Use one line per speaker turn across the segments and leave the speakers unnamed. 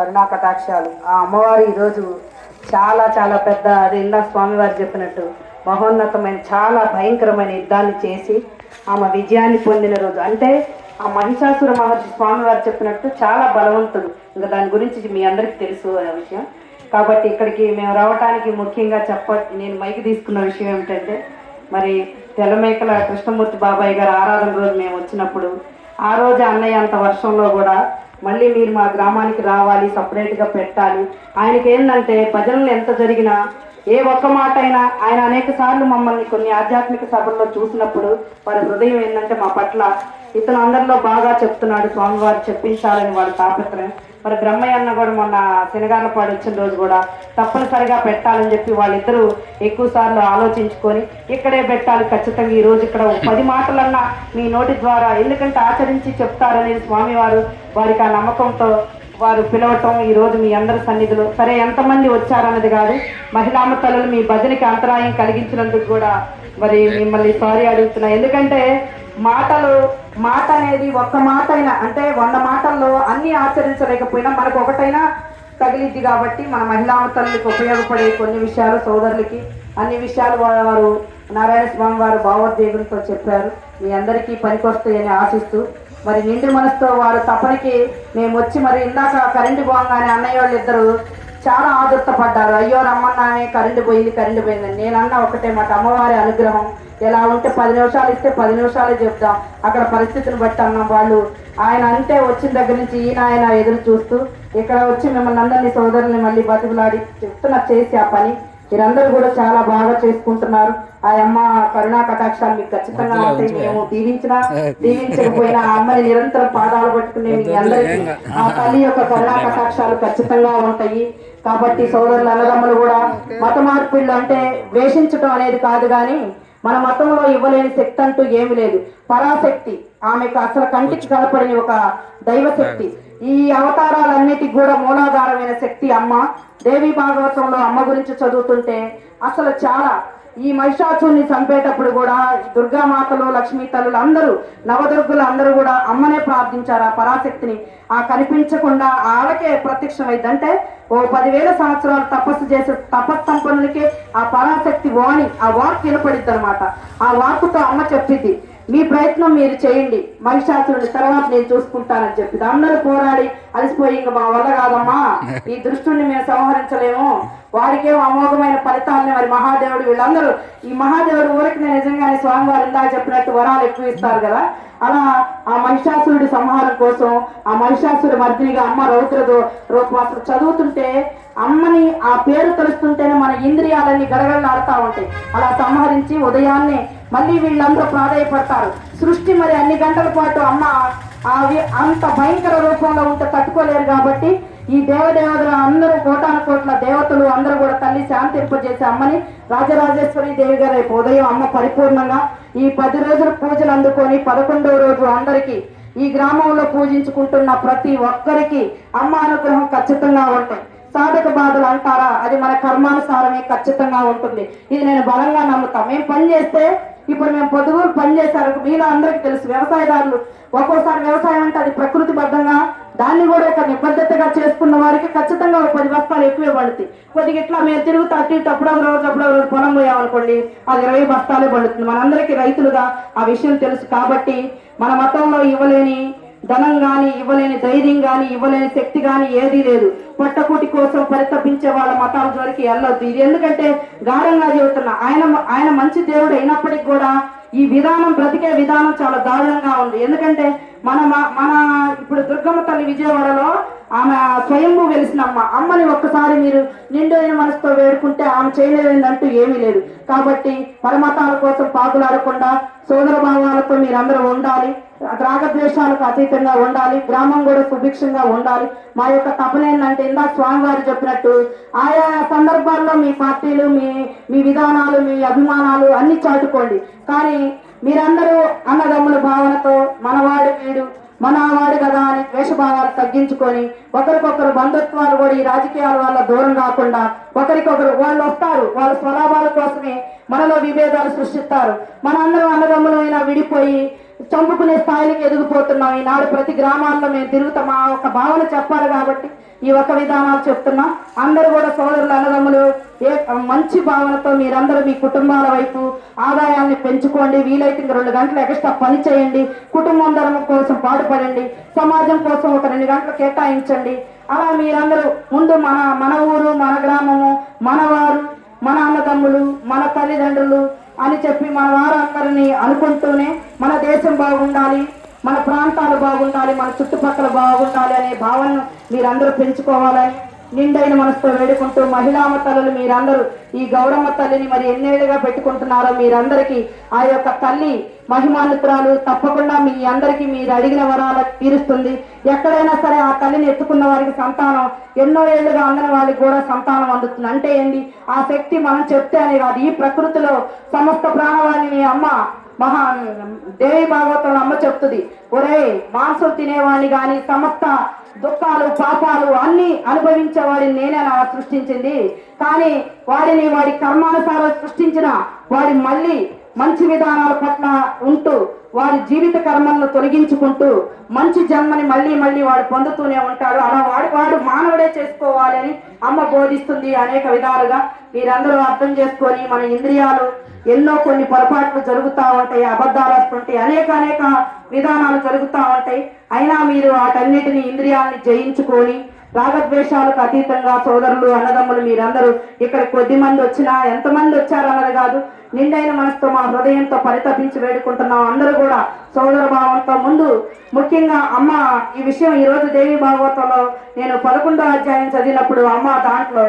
కరుణా కటాక్షాలు. ఆ అమ్మవారు ఈరోజు చాలా చాలా పెద్ద అది ఇందా స్వామివారు చెప్పినట్టు మహోన్నతమైన చాలా భయంకరమైన యుద్ధాన్ని చేసి ఆమె విజయాన్ని పొందిన రోజు. అంటే ఆ మహిషాసుర మహర్షి స్వామివారు చెప్పినట్టు చాలా బలవంతుడు. ఇంకా దాని గురించి మీ అందరికీ తెలుసు ఆ విషయం. కాబట్టి ఇక్కడికి మేము రావడానికి ముఖ్యంగా చెప్ప నేను మైకి తీసుకున్న విషయం ఏమిటంటే మరి తెల్లమేకల కృష్ణమూర్తి బాబాయ్ గారు ఆరాధన రోజు మేము వచ్చినప్పుడు ఆ రోజు అన్నయ్య అంత వర్షంలో కూడా మళ్ళీ మీరు మా గ్రామానికి రావాలి సపరేట్గా పెట్టాలి. ఆయనకి ఏంటంటే భజనలు ఎంత జరిగినా ఏ ఒక్క మాట అయినా ఆయన అనేక సార్లు మమ్మల్ని కొన్ని ఆధ్యాత్మిక సభల్లో చూసినప్పుడు వారి హృదయం ఏంటంటే మా పట్ల ఇతను అందరిలో బాగా చెప్తున్నాడు స్వామివారు చెప్పించాలని వారి తాపత్రయం. మరి బ్రహ్మయ్య అన్న కూడా మొన్న శనగాలపాడు వచ్చిన రోజు కూడా తప్పనిసరిగా పెట్టాలని చెప్పి వాళ్ళిద్దరూ ఎక్కువ సార్లు ఆలోచించుకొని ఇక్కడే పెట్టాలి ఖచ్చితంగా ఈ రోజు ఇక్కడ పది మాటలన్నా మీ నోటి ద్వారా ఎందుకంటే ఆచరించి చెప్తారని స్వామివారు వారికి ఆ నమ్మకంతో వారు పిలవటం ఈ రోజు మీ అందరి సన్నిధిలో. సరే ఎంతమంది వచ్చారన్నది కాదు మహిళామ తల్లులు మీ భజనకి అంతరాయం కలిగించినందుకు కూడా మరి మిమ్మల్ని సారీ అడుగుతున్నా. ఎందుకంటే మాటలు మాట అనేది ఒక్క మాట అయినా అంటే వంద మాటల్లో అన్ని ఆచరించలేకపోయినా మనకు ఒకటైనా తగిలిద్ది కాబట్టి మన మహిళా తల్లికి ఉపయోగపడే కొన్ని విషయాలు సోదరులకి అన్ని విషయాలు వారు నారాయణ స్వామి వారు భావోద్వేగులతో చెప్పారు. మీ అందరికీ పనికొస్తాయని ఆశిస్తూ మరి నిండు మనసుతో వారు తపనికి మేము వచ్చి మరి ఇందాక కరెంటు పోగానే అన్నయ్య వాళ్ళు ఇద్దరు చాలా ఆదుర్త పడ్డారు అయ్యో రమ్మన్నానే కరెంటు పోయింది కరెంటు పోయిందని. నేనన్నా ఒకటే మాట అమ్మవారి అనుగ్రహం ఎలా ఉంటే పది నిమిషాలు ఇస్తే పది నిమిషాలే చెప్తాం. అక్కడ పరిస్థితిని బట్టి అన్నాం వాళ్ళు. ఆయన అంటే వచ్చిన దగ్గర నుంచి ఈయన ఆయన ఎదురు చూస్తూ ఇక్కడ వచ్చి మిమ్మల్ని అందరినీ సోదరుల్ని మళ్ళీ బతుకులాడి చెప్తున్నా చేసి ఆ పని. మీరందరూ కూడా చాలా బాగా చేసుకుంటున్నారు. ఆ అమ్మ కరుణా కటాక్షాలు మీకు ఖచ్చితంగా మేము దీవించినా దీవించకపోయినా ఆ అమ్మని నిరంతరం పాదాలు పట్టుకునే మీ అందరికీ ఆ తల్లి యొక్క కరుణా కటాక్షాలు ఖచ్చితంగా ఉంటాయి. కాబట్టి సోదరులు అన్నదమ్ములు కూడా మత మార్పిళ్ళు అంటే వేషించడం అనేది కాదు కానీ మన మతంలో ఇవ్వలేని శక్తి అంటూ ఏమి లేదు. పరాశక్తి. ఆమెకు అసలు కంటికి కనపడిన ఒక దైవశక్తి. ఈ అవతారాలన్నిటికి కూడా మూలాధారమైన శక్తి అమ్మ. దేవి భాగవతంలో అమ్మ గురించి చదువుతుంటే అసలు చాలా ఈ మహిషాసుని చంపేటప్పుడు కూడా దుర్గామాతలు లక్ష్మీ తల్లులు అందరూ నవదుర్గులు అందరూ కూడా అమ్మనే ప్రార్థించారు. ఆ పరాశక్తిని ఆ కనిపించకుండా ఆడకే ప్రత్యక్షమైంది అంటే ఓ పదివేల సంవత్సరాలు తపస్సు చేసే తపస్సంపన్నులకి ఆ పరాశక్తి వాణి ఆ వాక్ వినపడిద్ది అనమాట ఆ వాక్కుతో అమ్మ చెప్పింది మీ ప్రయత్నం మీరు చేయండి. మహిషాసురుని తర్వాత నేను చూసుకుంటానని చెప్పి. అందరూ పోరాడి అలసిపోయి ఇంక మా వల్ల కాదమ్మా. ఈ దృష్టిని మేము సంహరించలేము. వాడికేం అమోఘమైన ఫలితాలని మరి మహాదేవుడు వీళ్ళందరూ ఈ మహాదేవుడు ఊరికి నేను నిజంగానే స్వామివారు ఇందాక చెప్పినట్టు వరాలు ఎక్కువ ఇస్తారు కదా. అలా ఆ మహిషాసురుడి సంహారం కోసం ఆ మహిషాసురుడి మర్దినిగా అమ్మ రౌద్రదో రూపం అసలు చదువుతుంటే అమ్మని ఆ పేరు తెలుస్తుంటేనే మన ఇంద్రియాలన్నీ గడగడలాడుతూ ఉంటాయి. అలా సంహరించి ఉదయాన్నే మళ్ళీ వీళ్ళందరూ ప్రాధాయపడతారు. సృష్టి మరి అన్ని గంటల పాటు అమ్మ అవి అంత భయంకర రూపంలో ఉంటే తట్టుకోలేరు కాబట్టి ఈ దేవదేవతలు అందరూ కోటాను కోట్ల దేవతలు అందరూ కూడా తల్లి శాంతింపజేసే అమ్మని రాజరాజేశ్వరి దేవి గారు రేపు ఉదయం అమ్మ పరిపూర్ణంగా ఈ పది రోజులు పూజలు అందుకొని పదకొండవ రోజు అందరికీ ఈ గ్రామంలో పూజించుకుంటున్న ప్రతి ఒక్కరికి అమ్మ అనుగ్రహం ఖచ్చితంగా ఉంటాయి సాధక బాధలు అంటారా? అది మన కర్మానుసారమే ఖచ్చితంగా ఉంటుంది. ఇది నేను బలంగా నమ్ముతాం. మేము పని చేస్తే ఇప్పుడు మేము పొదుగులు పని చేశారు. మీలో అందరికీ తెలుసు వ్యవసాయదారులు. ఒక్కోసారి వ్యవసాయం అంటే అది ప్రకృతి బద్ధంగా దాన్ని కూడా ఒక నిబద్ధతగా చేసుకున్న వారికి ఖచ్చితంగా ఒక పది బస్తాలు ఎక్కువ పడుతుంది కొద్దిగా ఇట్లా మేము తిరుగుతూ అటు ఇటు అప్పుడో రోజు అప్పుడో రోజు పొలం పోయామనుకోండి అది ఇరవై బస్తాలే పడుతుంది. మనందరికీ రైతులుగా ఆ విషయం తెలుసు కాబట్టి మన మతంలో ఇవ్వలేని ధనం గాని ఇవ్వలేని ధైర్యం గాని ఇవ్వలేని శక్తి గాని ఏదీ లేదు. పొట్టకూటి కోసం పరితపించే వాళ్ళ మతాల జోలికి వెళ్ళొద్దు. ఇది ఎందుకంటే గాఢంగా చెబుతున్నా ఆయన ఆయన మంచి దేవుడు అయినప్పటికీ కూడా ఈ విధానం బ్రతికే విధానం చాలా దారుణంగా ఉంది. ఎందుకంటే మన మన ఇప్పుడు దుర్గమ్మ తల్లి విజయవాడలో ఆమె స్వయంభూ వెలిసినమ్మ అమ్మని ఒక్కసారి మీరు నిండైన మనసుతో వేడుకుంటే ఆమె చేయలేదంటూ ఏమీ లేదు. కాబట్టి పరమతాల కోసం పాకులాడకుండా సోదర భావాలతో మీరందరూ ఉండాలి. రాగద్వేషాలకు అతీతంగా ఉండాలి. గ్రామం కూడా సుభిక్షంగా ఉండాలి. మా యొక్క తపన ఏంటంటే ఇందాక స్వామివారు చెప్పినట్టు ఆయా సందర్భాల్లో మీ పార్టీలు మీ మీ విధానాలు మీ అభిమానాలు అన్ని చాటుకోండి. కానీ మీరందరూ అన్నదమ్ముల భావనతో మనవాడు వీడు మనవాడు కదా అని ద్వేషభావాలు తగ్గించుకొని ఒకరికొకరు బంధుత్వాలు కూడా ఈ రాజకీయాల వల్ల దూరం కాకుండా ఒకరికొకరు వాళ్ళు వస్తారు. వాళ్ళ స్వలాభాల కోసమే మనలో విభేదాలు సృష్టిస్తారు. మనందరం అన్నదమ్ములైనా విడిపోయి చంపుకునే స్థాయికి ఎదిగిపోతున్నాం. ఈనాడు ప్రతి గ్రామాల్లో మేము తిరుగుతాం. ఆ ఒక భావన చెప్పాలి కాబట్టి ఈ ఒక విధానాలు చెప్తున్నా. అందరూ కూడా సోదరులు అన్నదమ్ములు ఏ మంచి భావనతో మీరందరూ మీ కుటుంబాల వైపు ఆదాయాన్ని పెంచుకోండి. వీలైతే ఇంక రెండు గంటలు ఎక్స్ట్రా పని చేయండి. కుటుంబం ధర్మం కోసం పాటుపడండి. సమాజం కోసం ఒక రెండు గంటలు కేటాయించండి. అలా మీరందరూ ముందు మన మన ఊరు మన గ్రామము మన వారు మన అన్నదమ్ములు మన తల్లిదండ్రులు అని చెప్పి మన వారందరినీ అనుకుంటూనే మన దేశం బాగుండాలి మన ప్రాంతాలు బాగుండాలి మన చుట్టుపక్కల బాగుండాలి అనే భావనను మీరందరూ పెంచుకోవాలని నిండైన మనసుతో వేడుకుంటూ మహిళామ తల్లులు మీరందరూ ఈ గౌరమ్మ తల్లిని మరి ఎన్నేళ్ళుగా పెట్టుకుంటున్నారో మీరందరికీ ఆ యొక్క తల్లి మహిమానుత్రాలు తప్పకుండా మీ అందరికీ మీరు అడిగిన వరాలు తీరుస్తుంది. ఎక్కడైనా సరే ఆ తల్లిని ఎత్తుకున్న వారికి సంతానం ఎన్నో ఏళ్ళుగా అందిన వారికి కూడా సంతానం అందుతుంది. అంటే ఏంటి ఆ శక్తి మనం చెప్తే అని కాదు. ఈ ప్రకృతిలో సమస్త ప్రాణవాణిని అమ్మ మహా దేవి భాగవతం అమ్మ చెప్తుంది. ఒరే మాంసం తినేవాడిని కానీ సమస్త దుఃఖాలు పాపాలు అన్ని అనుభవించేవాడిని నేనే నా సృష్టించింది. కానీ వాడిని వాడి కర్మానుసారం సృష్టించిన వాడి మళ్ళీ మంచి విధానాల పట్ల ఉంటూ వారి జీవిత కర్మలను తొలగించుకుంటూ మంచి జన్మని మళ్ళీ మళ్ళీ వాడు పొందుతూనే ఉంటాడు. అలా వాడు వాడు మానవుడే చేసుకోవాలి అని అమ్మ బోధిస్తుంది అనేక విధాలుగా. మీరందరూ అర్థం చేసుకొని మన ఇంద్రియాలు ఎన్నో కొన్ని పొరపాట్లు జరుగుతూ ఉంటాయి అబద్ధాలు వస్తుంటాయి అనేక అనేక విధానాలు జరుగుతూ ఉంటాయి. అయినా మీరు వాటన్నిటిని ఇంద్రియాలని జయించుకొని రాగద్వేషాలకు అతీతంగా సోదరులు అన్నదమ్ములు మీరందరూ ఇక్కడ కొద్ది మంది వచ్చినా ఎంతమంది వచ్చారన్నది కాదు. నిండైన మనసుతో మా హృదయంతో పరితపించి వేడుకుంటున్నాం. అందరూ కూడా సోదర భావంతో ముందు ముఖ్యంగా అమ్మ ఈ విషయం ఈ రోజు దేవి భాగవతంలో నేను పదకొండో అధ్యాయం చదివినప్పుడు అమ్మ దాంట్లో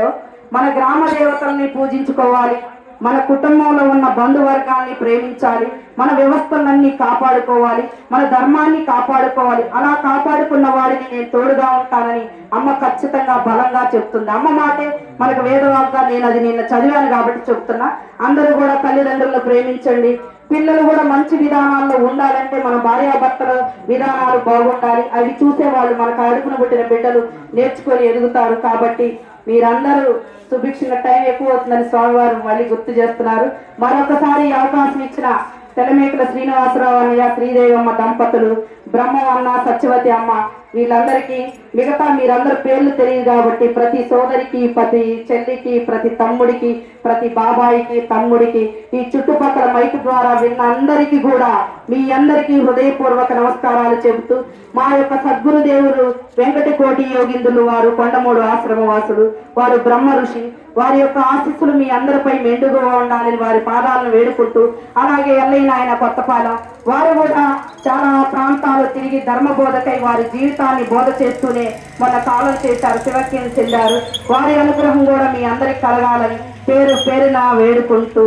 మన గ్రామ దేవతల్ని పూజించుకోవాలి. మన కుటుంబంలో ఉన్న బంధువర్గాల్ని ప్రేమించాలి మన వ్యవస్థలన్నీ కాపాడుకోవాలి మన ధర్మాన్ని కాపాడుకోవాలి. అలా కాపాడుకున్న వాడిని నేను తోడుగా ఉంటానని అమ్మ ఖచ్చితంగా బలంగా చెప్తుంది. అమ్మ మాటే మనకు వేదవాగ్గా నేను అది నిన్న చదివాను కాబట్టి చెప్తున్నా. అందరూ కూడా తల్లిదండ్రులను ప్రేమించండి. పిల్లలు కూడా మంచి విధానాల్లో ఉండాలంటే మన భార్యాభర్తల విధానాలు బాగుండాలి. అవి చూసే వాళ్ళు మనకు అడుగున పుట్టిన బిడ్డలు నేర్చుకొని ఎదుగుతారు కాబట్టి మీరందరూ సుభిక్షంగా టైం ఎక్కువ అవుతుందని స్వామివారు మళ్ళీ గుర్తు చేస్తున్నారు. మరొకసారి అవకాశం ఇచ్చిన తెలమేకల శ్రీనివాసరావు అన్నయ్య శ్రీదేవమ్మ దంపతులు బ్రహ్మవన్న సత్యవతి అమ్మ వీళ్ళందరికీ మిగతా మీరందరి పేర్లు తెలియదు కాబట్టి ప్రతి సోదరికి ప్రతి చెల్లికి ప్రతి తమ్ముడికి ప్రతి బాబాయికి తమ్ముడికి ఈ చుట్టుపక్కల మైక్ ద్వారా విన్న అందరికీ కూడా మీ అందరికీ హృదయపూర్వక నమస్కారాలు చెబుతూ మా యొక్క సద్గురుదేవులు వెంకటకోటి యోగిందులు వారు కొండమూడు ఆశ్రమవాసులు వారు బ్రహ్మ ఋషి వారి యొక్క ఆశీస్సులు మీ అందరిపై మెండుగా ఉండాలని వారి పాదాలను వేడుకుంటూ అలాగే ఎల్లైన ఆయన కొత్తపాలెం వారు కూడా చాలా ప్రాంతాలు తిరిగి ధర్మ బోధకై వారి జీవితాన్ని బోధ చేస్తూనే మొన్న కాలం చేశారు శివక్యం చెందారు వారి అనుగ్రహం కూడా మీ అందరికి కలగాలని పేరు పేరున వేడుకుంటూ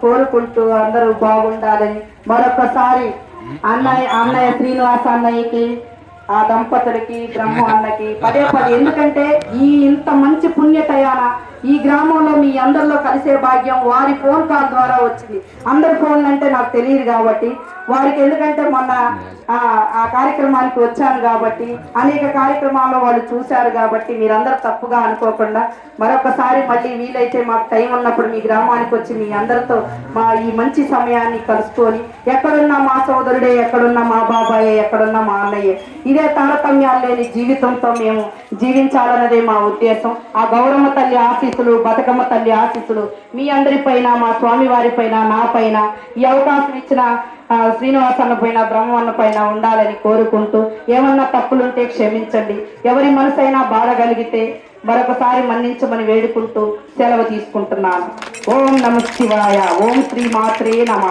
కోరుకుంటూ అందరూ బాగుండాలని మరొకసారి అన్నయ్య అన్నయ్య శ్రీనివాస అన్నయ్యకి ఆ దంపతులకి బ్రహ్మ అన్నకి పదే పదే. ఎందుకంటే ఈ ఇంత మంచి పుణ్యతయాన ఈ గ్రామంలో మీ అందరిలో కలిసే భాగ్యం వారి ఫోన్ కాల్ ద్వారా వచ్చింది. అందరి ఫోన్లు అంటే నాకు తెలియదు కాబట్టి వారికి ఎందుకంటే మొన్న ఆ కార్యక్రమానికి వచ్చాను కాబట్టి అనేక కార్యక్రమాల్లో వాళ్ళు చూశారు కాబట్టి మీరందరూ తప్పుగా అనుకోకుండా మరొకసారి మళ్ళీ వీలైతే మాకు టైం ఉన్నప్పుడు మీ గ్రామానికి వచ్చి మీ అందరితో మా ఈ మంచి సమయాన్ని కలుసుకొని ఎక్కడున్నా మా సోదరుడే ఎక్కడున్నా మా బాబాయే ఎక్కడున్నా మా అన్నయ్యే ఇదే తారతమ్యాలు లేని జీవితంతో మేము జీవించాలన్నదే మా ఉద్దేశం. ఆ గౌరమ్మ తల్లి ఆశ ఆశీస్సులు బతుకమ్మ తల్లి ఆశీస్సులు. మీ అందరిపైన మా స్వామి వారి పైన నా పైన ఈ అవకాశం ఇచ్చిన శ్రీనివాసన్న పైన బ్రహ్మన్న పైన ఉండాలని కోరుకుంటూ ఏమన్నా తప్పులుంటే క్షమించండి. ఎవరి మనసైనా బాధ కలిగితే మరొకసారి మన్నించమని వేడుకుంటూ సెలవు తీసుకుంటున్నాను. ఓం నమ శివాయ. ఓం శ్రీ మాత్రే నమ.